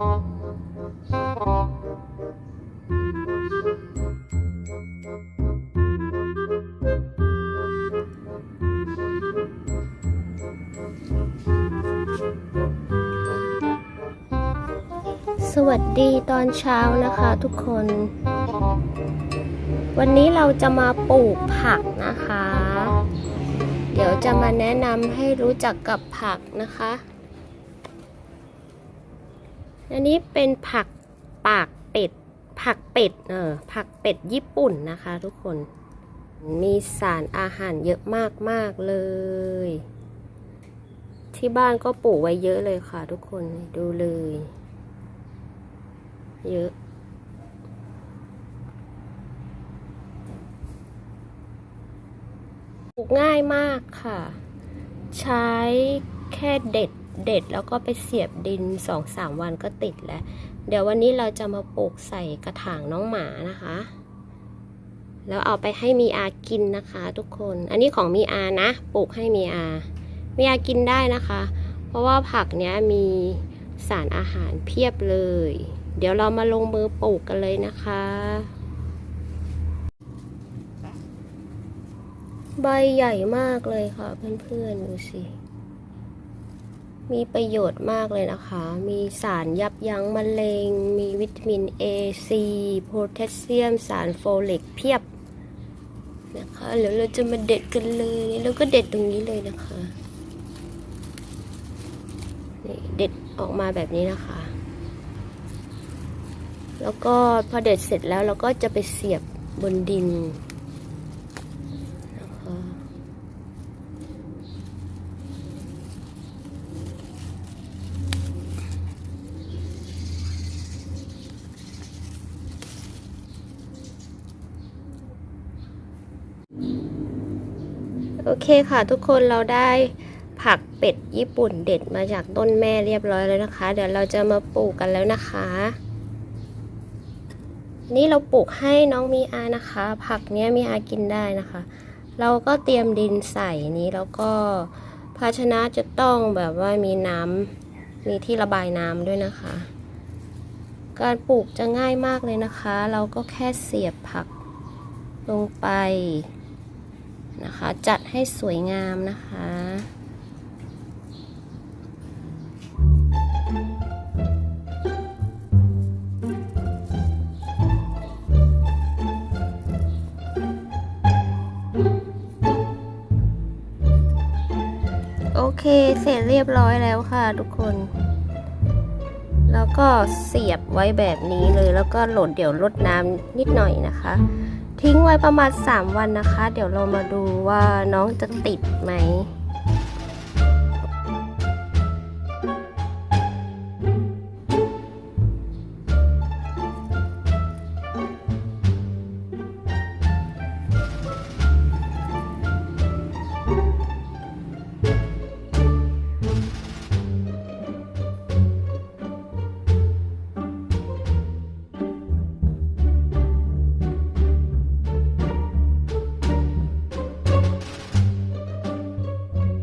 สวัสดีตอนเช้านะคะทุกคน วันนี้เราจะมาปลูกผักนะคะ เดี๋ยวจะมาแนะนำให้รู้จักกับผักนะคะ อันนี้เป็นผักปากเป็ด ผักเป็ด เออ ผักเป็ดญี่ปุ่นนะคะทุกคน มีสารอาหารเยอะมากๆเลย ที่บ้านก็ปลูกไว้เยอะเลยค่ะทุกคน ดูเลย เยอะปลูกง่ายมากค่ะ ใช้แค่เด็ด เด็ดแล้วก็ไปเสียบดินสองสามวันก็ติดแล้ว เดี๋ยววันนี้เราจะมาปลูกใส่กระถางน้องหมานะคะ แล้วเอาไปให้มีอากินนะคะทุกคน อันนี้ของมีอานะ ปลูกให้มีอา มีอากินได้นะคะ เพราะว่าผักเนี้ยมีสารอาหารเพียบเลย เดี๋ยวเรามาลงมือปลูกกันเลยนะคะ ใบใหญ่มากเลยค่ะเพื่อนๆดูสิ มีประโยชน์มากเลยนะคะ มีสารยับยั้งมะเร็ง มีวิตามิน A C โพแทสเซียม สารโฟเลิกเพียบนะคะเดี๋ยวเราจะมาเด็ดกันเลยแล้วก็เด็ดตรงนี้เลยนะคะนี่เด็ดออกมาแบบนี้นะคะ แล้วก็พอเด็ดเสร็จแล้วเราก็จะไปเสียบบนดินนะคะ โอเคค่ะทุกคนเราได้ผักเป็ดญี่ปุ่นเด็ดมาจากต้นแม่เรียบร้อยแล้วนะคะ เดี๋ยวเราจะมาปลูกกันแล้วนะคะ นี่เราปลูกให้น้องมีอานะคะ ผักเนี้ยมีอากินได้นะคะ เราก็เตรียมดินใส่นี้แล้วก็ภาชนะจะต้องแบบว่ามีน้ำมีที่ระบายน้ำด้วยนะคะ การปลูกจะง่ายมากเลยนะคะ เราก็แค่เสียบผักลงไป นะคะ จัดให้สวยงามนะคะโอเค เสร็จเรียบร้อยแล้วค่ะทุกคน แล้วก็เสียบไว้แบบนี้เลย แล้วก็โหลดเดี๋ยวลดน้ำนิดหน่อยนะคะ ทิ้งไว้ประมาณ 3 วันนะคะ เดี๋ยวเรามาดูว่าน้องจะติดไหม